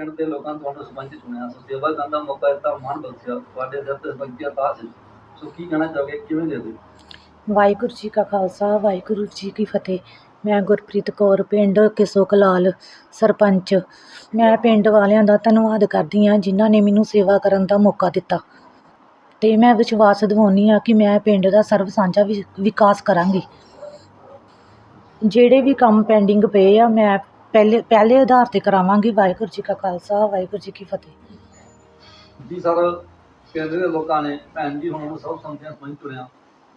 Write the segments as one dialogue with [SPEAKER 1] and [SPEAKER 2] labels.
[SPEAKER 1] ਪਿੰਡ ਦੇ ਲੋਕਾਂ ਨੇ ਤੁਹਾਨੂੰ ਸਰਪੰਚ ਚੁਣਿਆ ਸੋ। ਸੇਵਾ ਕਰਨ ਦਾ ਮੌਕਾ ਦਿੱਤਾ ਮਨ ਬਖਸ਼ਿਆ। ਤੁਹਾਡੇ ਸਿਰ ਤੇ ਸਰਪੰਚੀਆ ਤਾਜ ਸੋ। ਕੀ ਕਹਿਣਾ ਚਾਹੋਗੇ? ਕਿਵੇਂ ਦੇ ਦਿਓ
[SPEAKER 2] ਵਾਹਿਗੁਰੂ ਜੀ ਕਾ ਖਾਲਸਾ, ਵਾਹਿਗੁਰੂ ਜੀ ਕੀ ਫਤਿਹ। ਮੈਂ ਗੁਰਪ੍ਰੀਤ ਕੌਰ, ਪਿੰਡ ਕਿਸੋ ਕਲਾਲ ਸਰਪੰਚ। ਮੈਂ ਪਿੰਡ ਵਾਲਿਆਂ ਦਾ ਧੰਨਵਾਦ ਕਰਦੀ ਹਾਂ, ਜਿਨ੍ਹਾਂ ਨੇ ਮੈਨੂੰ ਸੇਵਾ ਕਰਨ ਦਾ ਮੌਕਾ ਦਿੱਤਾ। ਅਤੇ ਮੈਂ ਵਿਸ਼ਵਾਸ ਦਿਵਾਉਂਦੀ ਹਾਂ ਕਿ ਮੈਂ ਪਿੰਡ ਦਾ ਸਰਵ ਸਾਂਝਾ ਵਿ, ਵਿਕਾਸ ਕਰਾਂਗੀ। ਜਿਹੜੇ ਵੀ ਕੰਮ ਪੈਂਡਿੰਗ ਪਏ ਆ, ਮੈਂ ਪਹਿਲੇ ਪਹਿਲੇ ਆਧਾਰ 'ਤੇ ਕਰਾਵਾਂਗੀ ਵਾਹਿਗੁਰੂ ਜੀ ਕਾ ਖਾਲਸਾ ਵਾਹਿਗੁਰੂ ਜੀ ਕੀ ਫਤਿਹ।
[SPEAKER 1] ਜੀ ਸਰ ਪਿੰਡ ਦੇ ਲੋਕਾਂ ਨੇ ਭੈਣ ਜੀ ਹੁਣ ਨੂੰ ਸਭ ਸੰਤਿਆਂ ਸਰਪੰਚ ਚੁਣਿਆ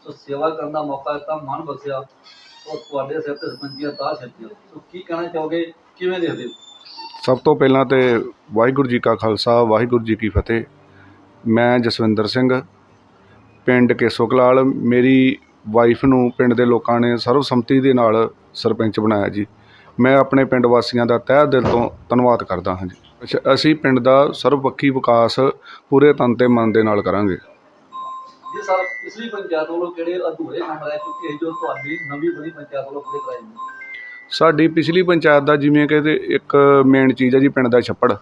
[SPEAKER 1] ਸੋ ਸੇਵਾ ਕਰਨ ਦਾ ਮੌਕਾ ਦਿੱਤਾ ਮਨ ਬਖਸ਼ਿਆ। ਔਰ ਤੁਹਾਡੇ ਸਿਰ ਤੇ ਸਰਪੰਚੀਆ ਤਾਜ ਸਿੱਟਿਆ ਸੋ ਕੀ ਕਹਿਣਾ ਚਾਹੋਗੇ? ਕਿਵੇਂ ਦੇ ਦਿਓ
[SPEAKER 3] ਸਭ ਤੋਂ ਪਹਿਲਾਂ ਤੇ ਵਾਹਿਗੁਰੂ ਜੀ ਕਾ ਖਾਲਸਾ ਵਾਹਿਗੁਰੂ ਜੀ ਕੀ ਫਤਿਹ। ਮੈਂ ਜਸਵਿੰਦਰ ਸਿੰਘ ਪਿੰਡ ਕੇਸੋਕਲਾਲ ਮੇਰੀ ਵਾਈਫ ਨੂੰ ਪਿੰਡ ਦੇ ਲੋਕਾਂ ਨੇ ਸਰਵਸੰਮਤੀ ਦੇ ਨਾਲ ਸਰਪੰਚ ਬਣਾਇਆ ਜੀ। ਮੈਂ ਆਪਣੇ ਪਿੰਡ ਵਾਸੀਆਂ ਦਾ ਤਹਿ ਦਿਲ ਤੋਂ ਧੰਨਵਾਦ ਕਰਦਾ ਹਾਂ ਜੀ। ਅੱਛਾ ਅਸੀਂ ਪਿੰਡ ਦਾ ਸਰਵਪੱਖੀ ਵਿਕਾਸ ਪੂਰੇ ਤਨ ਤੇ ਮਨ ਦੇ ਨਾਲ ਕਰਾਂਗੇ।
[SPEAKER 1] ਜੀ ਸਰ ਪਿਛਲੀ ਪੰਚਾਇਤ ਵੱਲੋਂ ਕਿਹੜੇ ਅਧੂਰੇ ਕੰਮ ਰਹਿ ਚੁੱਕੇ ਜੋ ਤੁਹਾਡੀ ਨਵੀਂ ਬਣੀ ਪੰਚਾਇਤ ਵੱਲੋਂ ਪੂਰੇ ਕਰਾਏ ਨੇ
[SPEAKER 3] ਸਾਡੀ ਪਿਛਲੀ ਪੰਚਾਇਤ ਦਾ ਜਿਵੇਂ ਕਿ ਇੱਕ ਮੇਨ ਚੀਜ਼ ਹੈ ਜੀ ਪਿੰਡ ਦਾ ਛੱਪੜ।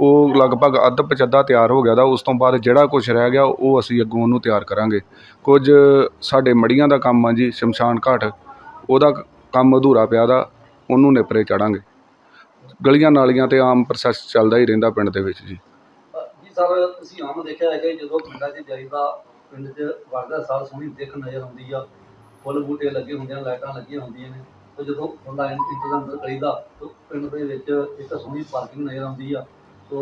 [SPEAKER 3] ਉਹ ਲਗਭਗ ਅੱਧ ਪਚੱਦਾ ਤਿਆਰ ਹੋ ਗਿਆ ਦਾ ਉਸ ਤੋਂ ਬਾਅਦ ਜਿਹੜਾ ਕੁਝ ਰਹਿ ਗਿਆ ਉਹ ਅਸੀਂ ਅੱਗੋਂ ਉਹਨੂੰ ਤਿਆਰ ਕਰਾਂਗੇ। ਕੁਝ ਸਾਡੇ ਮੜੀਆਂ ਦਾ ਕੰਮ ਆ ਜੀ ਸ਼ਮਸ਼ਾਨ ਘਾਟ। ਉਹਦਾ ਕੰਮ ਅਧੂਰਾ ਪਿਆ ਦਾ। ਉਹਨੂੰ ਨਿਪਰੇ ਚੜਾਂਗੇ। ਗਲੀਆਂ ਨਾਲੀਆਂ ਤੇ ਆਮ ਪ੍ਰੋਸੈਸ ਚੱਲਦਾ ਹੀ ਰਹਿੰਦਾ ਪਿੰਡ ਦੇ ਵਿੱਚ ਜੀ।
[SPEAKER 1] ਜੀ ਸਰ, ਤੁਸੀਂ ਆਮ ਦੇਖਿਆ ਹੈਗਾ ਕਿ ਜਦੋਂ ਪਿੰਡਾਂ 'ਚ ਜਾਈਦਾ ਪਿੰਡ 'ਚ ਵੜਦਾ ਸਾਰ ਸੋਹਣੀ ਦਿੱਖ ਨਜ਼ਰ ਆਉਂਦੀ ਆ, ਫੁੱਲ ਬੂਟੇ ਲੱਗੇ ਹੁੰਦੇ ਆ, ਲਾਈਟਾਂ ਲੱਗੀਆਂ ਹੁੰਦੀਆਂ ਨੇ, ਤੇ ਜਦੋਂ ਬੰਦਾ ਇੰ- ਇੰਤਜ਼ਾਮ ਅੰਦਰ ਕਰੀਦਾ ਤਾਂ ਪਿੰਡ ਦੇ ਵਿੱਚ ਇੱਕ ਸੋਹਣੀ ਪਾਰਕਿੰਗ ਨਜ਼ਰ ਆਉਂਦੀ ਆ, ਤੋ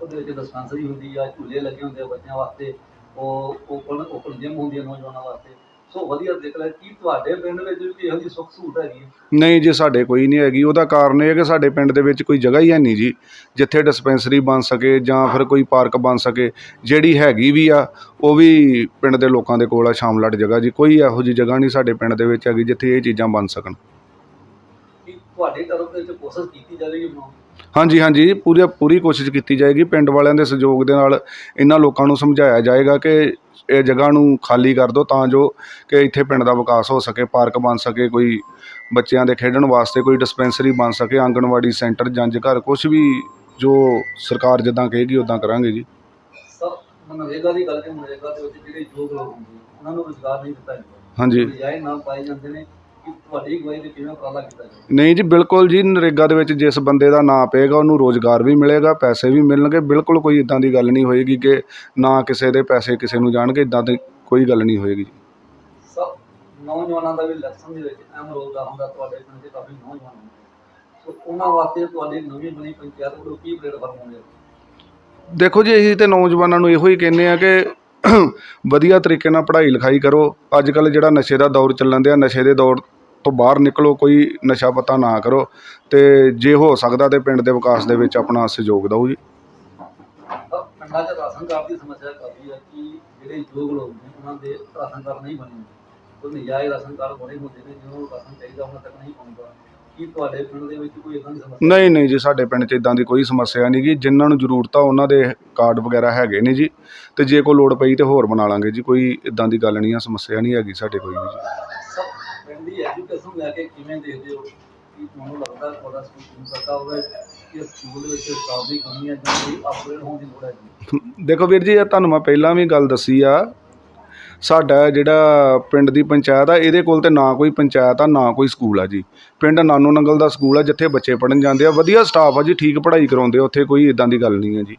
[SPEAKER 1] ਉਹਦੇ ਵਿੱਚ ਡਿਸਪੈਂਸਰੀ ਹੁੰਦੀ ਆ, ਝੂਲੇ ਲੱਗੇ ਹੁੰਦੇ ਆ ਬੱਚਿਆਂ ਵਾਸਤੇ, ਉਹ ਓਪਨ ਓਪਨ ਜਿਮ ਹੁੰਦੀ ਆ ਨੌਜਵਾਨਾਂ ਵਾਸਤੇ ਸੋ ਵਧੀਆ ਦੇਖ ਲੈ ਕੀ ਤੁਹਾਡੇ ਪਿੰਡ ਵਿੱਚ ਵੀ ਇਹੋ ਜਿਹੀ ਸੁੱਖ ਸਹੂਲਤ ਹੈਗੀ ਹੈ?
[SPEAKER 3] ਨਹੀਂ ਜੀ, ਸਾਡੇ ਕੋਈ ਨਹੀਂ ਹੈਗੀ। ਉਹਦਾ ਕਾਰਨ ਇਹ ਹੈ ਕਿ ਸਾਡੇ ਪਿੰਡ ਦੇ ਵਿੱਚ ਕੋਈ ਜਗ੍ਹਾ ਹੀ ਹੈ ਨਹੀਂ ਜੀ, ਜਿੱਥੇ ਡਿਸਪੈਂਸਰੀ ਬਣ ਸਕੇ ਜਾਂ ਫਿਰ ਕੋਈ ਪਾਰਕ ਬਣ ਸਕੇ। ਜਿਹੜੀ ਹੈਗੀ ਵੀ ਆ, ਉਹ ਵੀ ਪਿੰਡ ਦੇ ਲੋਕਾਂ ਦੇ ਕੋਲ ਆ, ਸ਼ਾਮਲਾਟ ਜਗ੍ਹਾ ਜੀ। ਕੋਈ ਇਹੋ ਜਿਹੀ ਜਗ੍ਹਾ ਨਹੀਂ ਸਾਡੇ ਪਿੰਡ ਦੇ ਵਿੱਚ ਹੈਗੀ, ਜਿੱਥੇ ਇਹ ਚੀਜ਼ਾਂ ਬਣ ਸਕਣ।
[SPEAKER 1] ਕਿ ਤੁਹਾਡੇ ਤਰਫ ਵਿੱਚ ਕੋਸ਼ਿਸ਼ ਕੀਤੀ ਜਾਵੇਗੀ ਬਣਾਉਣ ਦੀ?
[SPEAKER 3] ਹਾਂਜੀ ਹਾਂਜੀ ਪੂਰੀ ਪੂਰੀ ਕੋਸ਼ਿਸ਼ ਕੀਤੀ ਜਾਏਗੀ। ਪਿੰਡ ਵਾਲਿਆਂ ਦੇ ਸਹਿਯੋਗ ਦੇ ਨਾਲ ਇਹਨਾਂ ਲੋਕਾਂ ਨੂੰ ਸਮਝਾਇਆ ਜਾਏਗਾ ਕਿ ਇਹ ਜਗ੍ਹਾ ਨੂੰ ਖਾਲੀ ਕਰ ਦਿਓ ਤਾਂ ਜੋ ਕਿ ਇੱਥੇ ਪਿੰਡ ਦਾ ਵਿਕਾਸ ਹੋ ਸਕੇ ਪਾਰਕ ਬਣ ਸਕੇ ਕੋਈ ਬੱਚਿਆਂ ਦੇ ਖੇਡਣ ਵਾਸਤੇ ਕੋਈ ਡਿਸਪੈਂਸਰੀ ਬਣ ਸਕੇ ਆਂਗਣਵਾੜੀ ਸੈਂਟਰ ਜੰਝ ਘਰ ਕੁਝ ਵੀ ਜੋ ਸਰਕਾਰ ਜਿੱਦਾਂ ਕਹੇਗੀ ਉਦਾਂ ਕਰਾਂਗੇ ਜੀ।
[SPEAKER 1] ਸਰ ਮਨਰੇਗਾ ਦੀ ਗੱਲ ਕਿ ਮਨਰੇਗਾ ਦੇ ਵਿੱਚ ਜਿਹੜੇ ਯੋਗ ਲੋਕ ਹੁੰਦੇ ਆ, ਉਹਨਾਂ ਨੂੰ ਰੁਜ਼ਗਾਰ ਨਹੀਂ ਦਿੱਤਾ ਜਾਂਦਾ।
[SPEAKER 3] ਹਾਂਜੀ।
[SPEAKER 1] ਨਜਾਇਜ਼ ਨਾਮ ਪਾਏ ਜਾਂਦੇ ਨੇ ਕਿ ਤੁਹਾਡੀ ਅਗਵਾਈ ਤੇ ਕਿਵੇਂ ਉਪਰਾਲਾ ਕੀਤਾ ਜਾਵੇ?
[SPEAKER 3] ਨਹੀਂ ਜੀ ਬਿਲਕੁਲ ਜੀ ਨਰੇਗਾ ਦੇ ਵਿੱਚ ਜਿਸ ਬੰਦੇ ਦਾ ਨਾਂ ਪਏਗਾ ਉਹਨੂੰ ਰੋਜ਼ਗਾਰ ਵੀ ਮਿਲੇਗਾ ਪੈਸੇ ਵੀ ਮਿਲਣਗੇ। ਬਿਲਕੁਲ ਕੋਈ ਇਦਾਂ ਦੀ ਗੱਲ ਨਹੀਂ ਹੋਏਗੀ ਕਿ ਨਾ ਕਿਸੇ ਦੇ ਪੈਸੇ ਕਿਸੇ ਨੂੰ ਜਾਣਗੇ ਇਦਾਂ ਦੀ ਕੋਈ ਗੱਲ ਨਹੀਂ ਹੋਏਗੀ ਜੀ।
[SPEAKER 1] ਸਰ ਨੌਜਵਾਨਾਂ ਦਾ ਵੀ ਇਲੈਕਸ਼ਨ ਦੇ ਵਿੱਚ ਅਹਿਮ ਰੋਲ ਦਾ ਹੁੰਦਾ ਤੁਹਾਡੇ ਪਿੰਡ ਦੇ ਕਾਫੀ ਨੌਜਵਾਨ ਹੁੰਦੇ ਸੋ ਉਹਨਾਂ ਵਾਸਤੇ ਤੁਹਾਡੀ ਨਵੀਂ ਬਣੀ ਪੰਚਾਇਤ ਵੱਲੋਂ ਕੀ ਪਲੇਟਫਾਰਮ ਹੋਣਗੇ
[SPEAKER 3] ਦੇਖੋ ਜੀ ਅਸੀਂ ਤੇ ਨੌਜਵਾਨਾਂ ਨੂੰ ਇਹੋ ਹੀ ਕਹਿੰਦੇ ਆ ਕਿ ਵਧੀਆ ਤਰੀਕੇ ਨਾਲ ਪੜ੍ਹਾਈ ਲਿਖਾਈ ਕਰੋ। ਅੱਜ ਕੱਲ ਜਿਹੜਾ ਨਸ਼ੇ ਦਾ ਦੌਰ ਚੱਲਣ ਦਿਆ ਨਸ਼ੇ ਦੇ ਦੌਰ ਤੋਂ ਬਾਹਰ ਨਿਕਲੋ ਕੋਈ ਨਸ਼ਾ ਪਤਾ ਨਾ ਕਰੋ ਤੇ ਜੇ ਹੋ ਸਕਦਾ ਤੇ ਪਿੰਡ ਦੇ ਵਿਕਾਸ ਦੇ ਵਿੱਚ ਆਪਣਾ ਸਹਿਯੋਗ ਦਿਓ ਜੀ।
[SPEAKER 1] ਸਰ ਪਿੰਡਾਂ 'ਚ ਰਾਸ਼ਨ ਕਾਰਡ ਦੀ ਸਮੱਸਿਆ ਕਾਫੀ ਹੈ ਕਿ ਜਿਹੜੇ ਯੋਗ ਲੋਕ ਨੇ ਉਹਨਾਂ ਦੇ ਰਾਸ਼ਨ ਕਾਰਡ ਨਹੀਂ ਬਣੇ ਕੋਈ ਨਜਾਇਜ਼ ਰਾਸ਼ਨ ਕਾਰਡ ਬਣੇ ਹੁੰਦੇ ਨੇ ਜਿਹਨਾਂ ਨੂੰ ਰਾਸ਼ਨ ਚਾਹੀਦਾ ਉਹਨਾਂ ਤੱਕ ਨਹੀਂ ਪਹੁੰਚਦਾ।
[SPEAKER 3] ਨਹੀਂ ਨਹੀਂ ਜੀ ਸਾਡੇ ਪਿੰਡ 'ਚ ਇਦਾਂ ਦੀ ਕੋਈ ਸਮੱਸਿਆ ਨਹੀਂ ਗੀ। ਜਿਨ੍ਹਾਂ ਨੂੰ ਜ਼ਰੂਰਤ ਆ ਉਹਨਾਂ ਦੇ ਕਾਰਡ ਵਗੈਰਾ ਹੈਗੇ ਨੇ ਜੀ। ਤੇ ਜੇ ਕੋਈ ਲੋੜ ਪਈ ਤੇ ਹੋਰ ਬਣਾ ਲਾਂਗੇ ਜੀ। ਕੋਈ ਇਦਾਂ ਦੀ ਗੱਲ ਨਹੀਂ ਆ ਸਮੱਸਿਆ ਨਹੀਂ ਹੈਗੀ ਸਾਡੇ ਕੋਈ ਵੀ ਜੀ।
[SPEAKER 1] ਪਿੰਡ ਦੀ ਐਜੂਕੇਸ਼ਨ ਲੈ ਕੇ ਕਿਵੇਂ ਦੇਖਦੇ ਹੋ? ਕਿ ਤੁਹਾਨੂੰ ਲੱਗਦਾ ਤੁਹਾਡਾ ਸਕੂਲ ਕਿੰਨਾ ਤੱਕ ਹੋਵੇ? ਕਿ ਸਕੂਲ ਵਿੱਚ ਸਟਾਫ ਦੀ ਕਮੀ ਹੈ ਜਾਂ ਕੋਈ ਅਪਗ੍ਰੇਡ ਹੋਣ ਦੀ ਲੋੜ ਹੈ ਜੀ?
[SPEAKER 3] ਦੇਖੋ ਵੀਰ ਜੀ ਇਹ ਤੁਹਾਨੂੰ ਮੈਂ ਪਹਿਲਾਂ ਵੀ ਗੱਲ ਦੱਸੀ ਆ। ਸਾਡਾ ਜਿਹੜਾ ਪਿੰਡ ਦੀ ਪੰਚਾਇਤ ਆ ਇਹਦੇ ਕੋਲ ਤੇ ਨਾ ਕੋਈ ਪੰਚਾਇਤ ਆ ਨਾ ਕੋਈ ਸਕੂਲ ਆ ਜੀ। ਪਿੰਡ ਨਾਨੋ ਨੰਗਲ ਦਾ ਸਕੂਲ ਆ ਜਿੱਥੇ ਬੱਚੇ ਪੜਨ ਜਾਂਦੇ ਆ। ਵਧੀਆ ਸਟਾਫ ਆ ਜੀ ਠੀਕ ਪੜ੍ਹਾਈ ਕਰਾਉਂਦੇ ਆ ਉੱਥੇ ਕੋਈ ਇਦਾਂ ਦੀ ਗੱਲ ਨਹੀਂ ਹੈ ਜੀ।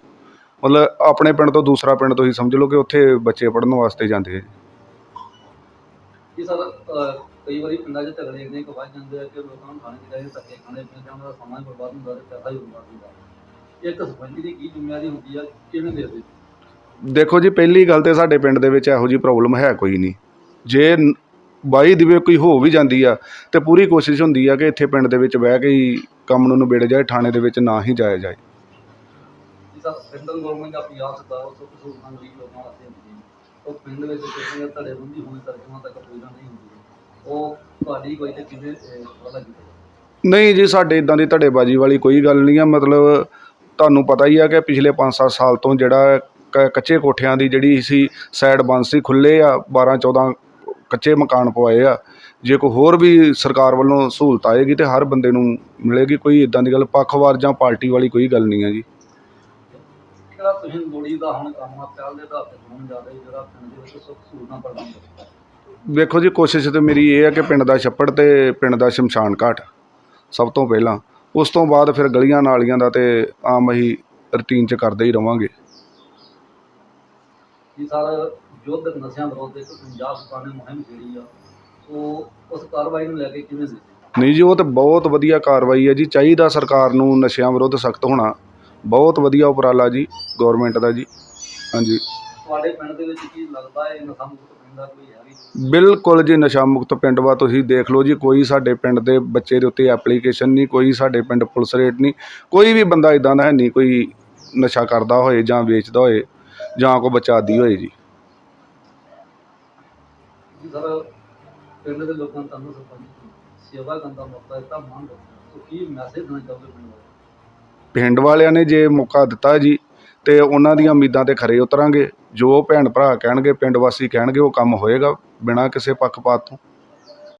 [SPEAKER 3] ਮਤਲਬ ਆਪਣੇ ਪਿੰਡ ਤੋਂ ਦੂਸਰਾ ਪਿੰਡ ਤੁਸੀਂ ਸਮਝ ਲਓ ਕਿ ਉੱਥੇ ਬੱਚੇ ਪੜਨ ਵਾਸਤੇ ਜਾਂਦੇ ਆ ਜੀ।
[SPEAKER 1] ਸਰ ਕਈ ਵਾਰੀ ਪਿੰਡਾਂ 'ਚ ਝਗੜੇ ਇੰਨੇ ਕੁ ਵੱਧ ਜਾਂਦੇ ਆ ਕਿ ਲੋਕਾਂ ਨੂੰ ਖਾਣੇ ਚਾਹੀਦੇ ਧੱਕੇ ਖਾਣੇ ਪੈਂਦੇ ਉਹਨਾਂ ਦਾ ਸਮਾਂ ਹੀ ਬਰਬਾਦ ਹੁੰਦਾ ਤੇ ਪੈਸਾ ਹੀ ਬਰਬਾਦ ਹੁੰਦਾ। ਇੱਕ ਸਰਪੰਚ ਦੀ ਕੀ ਜ਼ਿੰਮੇਵਾਰੀ ਹੁੰਦੀ ਆ ਕਿਵੇਂ ਦੇਖਦੇ
[SPEAKER 3] ਦੇਖੋ ਜੀ ਪਹਿਲੀ ਗੱਲ ਤੇ ਸਾਡੇ ਪਿੰਡ ਦੇ ਵਿੱਚ ਇਹੋ ਜੀ ਪ੍ਰੋਬਲਮ ਹੈ ਕੋਈ ਨਹੀਂ। ਜੇ ਨ- ਬਾਈ ਦੀ ਵੇ ਕੋਈ ਹੋ ਵੀ ਜਾਂਦੀ ਆ ਤੇ ਪੂਰੀ ਕੋਸ਼ਿਸ਼ ਹੁੰਦੀ ਆ ਕਿ ਇੱਥੇ ਪਿੰਡ ਦੇ ਵਿੱਚ ਬਹਿ ਕੇ ਹੀ ਕੰਮ ਨੂੰ ਨਿਬੇੜ ਜਾਏ ਥਾਣੇ ਦੇ ਵਿੱਚ ਨਾ ਹੀ ਜਾਇਆ ਜਾਏ।
[SPEAKER 1] ਜੀ ਸਰ ਸੈਂਟਰਲ ਗਵਰਨਮੈਂਟ ਦਾ ਪੰਜਾਬ ਸਰਕਾਰ ਉਹ ਸੁੱਖ ਸਹੂਲਤਾਂ ਗਰੀਬ ਲੋਕਾਂ ਵਾਸਤੇ ਹੁੰਦੀ ਹੈ ਉਹ ਪਿੰਡ ਵਿੱਚ ਕਿਸੇ ਦੇ ਧੜੇ ਬੰਦੀ ਹੋਣ ਤੱਕ ਉਹਨਾਂ ਤੱਕ ਪਹੁੰਚਣਾ ਨਹੀਂ ਹੁੰਦੀ। ਉਹ ਤੁਹਾਡੀ ਕੋਈ ਤੇ ਕਿਵੇਂ ਵਾਲਾ ਕੀਤਾ ਜਾਵੇ?
[SPEAKER 3] ਨਹੀਂ ਜੀ ਸਾਡੇ ਇਦਾਂ ਦੀ ਧੜੇਬਾਜ਼ੀ ਵਾਲੀ ਕੋਈ ਗੱਲ ਨਹੀਂ ਆ। ਮਤਲਬ ਤੁਹਾਨੂੰ ਪਤਾ ਹੀ ਆ ਕਿ ਪਿਛਲੇ 5-7 ਸਾਲ ਤੋਂ ਜਿਹੜਾ ਕ- ਕੱਚੇ ਕੋਠਿਆਂ ਦੀ ਜਿਹੜੀ ਸੀ ਸਾਈਡ ਬੰਦ ਸੀ ਖੁੱਲੇ ਆ 12-14 ਕੱਚੇ ਮਕਾਨ ਪਵਾਏ ਆ। ਜੇ ਕੋਈ ਹੋਰ ਵੀ ਸਰਕਾਰ ਵੱਲੋਂ ਸਹੂਲਤ ਆਏਗੀ ਤੇ ਹਰ ਬੰਦੇ ਨੂੰ ਮਿਲੇਗੀ ਕੋਈ ਇਦਾਂ ਦੀ ਗੱਲ ਪੱਖਵਾਰ ਜਾਂ ਪਾਰਟੀ ਵਾਲੀ ਕੋਈ ਗੱਲ ਨਹੀਂ ਹੈ ਜੀ।
[SPEAKER 1] ਕਿਹੜਾ ਤੁਸੀਂ ਲੋੜੀ ਦਾ ਹੁਣ ਕੰਮ ਆ ਪਹਿਲ ਦੇ ਹੋਣ ਜ਼ਿਆਦਾ ਜਿਹੜਾ ਪਿੰਡ ਦੇ ਵਿੱਚ ਸੁੱਖ ਸਹੂਲਤਾਂ ਪ੍ਰਦਾਨ ਕਰਦਾ
[SPEAKER 3] ਵੇਖੋ ਜੀ ਕੋਸ਼ਿਸ਼ ਤੇ ਮੇਰੀ ਇਹ ਹੈ ਕਿ ਪਿੰਡ ਦਾ ਛੱਪੜ ਤੇ ਪਿੰਡ ਦਾ ਸ਼ਮਸ਼ਾਨ ਘਾਟ ਸਭ ਤੋਂ ਪਹਿਲਾਂ। ਉਸ ਤੋਂ ਬਾਅਦ ਫਿਰ ਗਲੀਆਂ ਨਾਲੀਆਂ ਦਾ ਤੇ ਆਮ ਅਸੀਂ ਰੂਟੀਨ ਚ ਕਰਦੇ ਹੀ ਰਵਾਂਗੇ।
[SPEAKER 1] ਜੀ ਸਰ ਯੁੱਧ ਨਸ਼ਿਆਂ ਵਿਰੁੱਧ ਇੱਕ ਪੰਜਾਬ ਸਰਕਾਰ ਨੇ ਮੁਹਿੰਮ ਛੇੜੀ ਆ। ਸੋ ਉਸ ਕਾਰਵਾਈ ਨੂੰ ਲੈ ਕੇ ਕਿਵੇਂ ਦੇਖਦੇ ਹੋ?
[SPEAKER 3] ਨਹੀਂ ਜੀ ਉਹ ਤਾਂ ਬਹੁਤ ਵਧੀਆ ਕਾਰਵਾਈ ਹੈ ਜੀ। ਚਾਹੀਦਾ ਸਰਕਾਰ ਨੂੰ ਨਸ਼ਿਆਂ ਵਿਰੁੱਧ ਸਖਤ ਹੋਣਾ। ਬਹੁਤ ਵਧੀਆ ਉਪਰਾਲਾ ਜੀ ਗਵਰਨਮੈਂਟ ਦਾ ਜੀ। ਹਾਂਜੀ।
[SPEAKER 1] ਤੁਹਾਡੇ ਪਿੰਡ ਦੇ ਵਿੱਚ ਕੀ ਲੱਗਦਾ ਹੈ ਨਸ਼ਾ ਮੁਕਤ ਪਿੰਡ ਦਾ ਕੋਈ ਹੈ ਵੀ
[SPEAKER 3] ਬਿਲਕੁਲ ਜੀ ਨਸ਼ਾ ਮੁਕਤ ਪਿੰਡ ਵਾ ਤੁਸੀਂ ਦੇਖ ਲਓ ਜੀ ਕੋਈ ਸਾਡੇ ਪਿੰਡ ਦੇ ਬੱਚੇ ਦੇ ਉੱਤੇ ਐਪਲੀਕੇਸ਼ਨ ਨਹੀਂ ਕੋਈ ਸਾਡੇ ਪਿੰਡ ਪੁਲਿਸ ਰੇਟ ਨਹੀਂ ਕੋਈ ਵੀ ਬੰਦਾ ਇਦਾਂ ਦਾ ਹੈ ਨਹੀਂ ਕੋਈ ਨਸ਼ਾ ਕਰਦਾ ਹੋਏ ਜਾਂ ਵੇਚਦਾ ਹੋਏ ਜਾਂ ਕੋਈ ਬੱਚਾ ਆਦੀ ਹੋਏ ਜੀ।
[SPEAKER 1] ਜੀ ਸਰ ਪਿੰਡ ਦੇ ਲੋਕਾਂ ਨੂੰ ਤੁਹਾਨੂੰ ਸਰਪੰਚ ਨੂੰ ਸੇਵਾ ਕਰਨ ਦਾ ਮੌਕਾ ਦਿੱਤਾ ਮੰਗ ਸੋ ਕੀ ਮੈਸੇਜ ਦੇਣਾ ਚਾਹੋਗੇ ਪਿੰਡ ਵਾਲੇ
[SPEAKER 3] ਪਿੰਡ ਵਾਲਿਆਂ ਨੇ ਜੇ ਮੌਕਾ ਦਿੱਤਾ ਜੀ ਤੇ ਉਹਨਾਂ ਦੀਆਂ ਉਮੀਦਾਂ ਤੇ ਖਰੇ ਉਤਰਾਂਗੇ। ਜੋ ਭੈਣ ਭਰਾ ਕਹਿਣਗੇ ਪਿੰਡ ਵਾਸੀ ਕਹਿਣਗੇ ਉਹ ਕੰਮ ਹੋਏਗਾ ਬਿਨਾਂ ਕਿਸੇ ਪੱਖਪਾਤ ਤੋਂ।